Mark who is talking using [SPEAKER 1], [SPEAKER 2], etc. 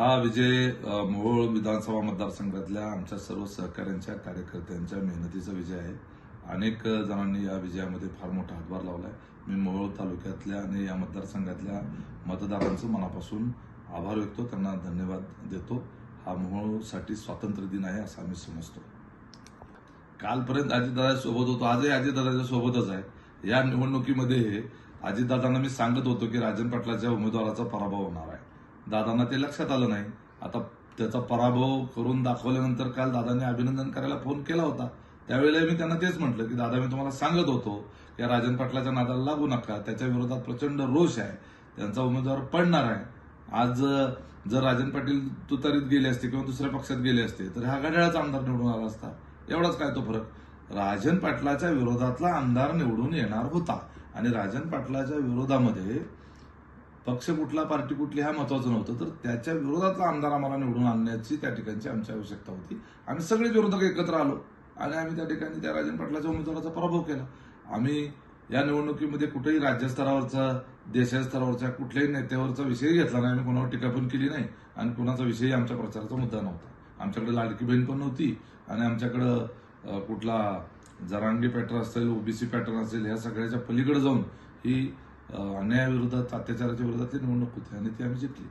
[SPEAKER 1] हा विजय मोहोळ विधानसभा मतदारसंघातल्या आमच्या सर्व सहकाऱ्यांच्या कार्यकर्त्यांच्या मेहनतीचा विजय आहे. अनेक जणांनी या विजयामध्ये फार मोठा हातभार लावला आहे मी मोहोळ तालुक्यातल्या आणि या मतदारसंघातल्या मतदारांचं मनापासून आभार व्यक्तो त्यांना धन्यवाद देतो. हा मोहोळसाठी स्वातंत्र्य दिन आहे असं आम्ही समजतो. कालपर्यंत अजितदादा सोबत होतो. आजही अजितदादाच्या सोबतच आहे. या निवडणुकीमध्ये अजितदादांना मी सांगत होतो की राजन पाटलाच्या उमेदवाराचा पराभव होणार आहे. दादांना ते लक्षात आलं नाही. आता त्याचा पराभव करून दाखवल्यानंतर काल दादांनी अभिनंदन करायला फोन केला होता. त्यावेळेला मी त्यांना तेच म्हटलं की दादा मी तुम्हाला सांगत होतो की राजन पाटलाच्या नादाला लागू नका. त्याच्या विरोधात प्रचंड रोष आहे. त्यांचा उमेदवार पडणार आहे. आज जर राजन पाटील तुतारीत गेले असते किंवा दुसऱ्या पक्षात गेले असते तर हा घड्याळाचा आमदार निवडून आला असता. एवढाच काय तो फरक? राजन पाटलाच्या विरोधातला आमदार निवडून येणार होता. आणि राजन पाटलाच्या विरोधामध्ये पक्ष कुठला पार्टी कुठली हा महत्वाचं नव्हतं. तर त्याच्या विरोधातला आमदार आम्हाला निवडून आणण्याची त्या ठिकाणची आमची आवश्यकता होती. आम्ही सगळे विरोधक एकत्र आलो आणि आम्ही त्या ठिकाणी त्या राजन पाटलाच्या उमेदवाराचा पराभव केला. आम्ही या निवडणुकीमध्ये कुठेही राज्यस्तरावरचा देशाच्या स्तरावरच्या कुठल्याही नेत्यावरचा विषय घेतला नाही. आम्ही कोणावर टीका पण केली नाही आणि कुणाचा विषयही आमच्या प्रचाराचा मुद्दा नव्हता. आमच्याकडे लाडकी बहीण पण नव्हती आणि आमच्याकडं कुठला जरांगी पॅटर्न असेल ओबीसी पॅटर्न असेल ह्या सगळ्याच्या पलीकडे जाऊन ही अन्यायाविरोधात अत्याचाराच्या विरोधातली निवडणूक होती आणि ती आम्ही जिंकली.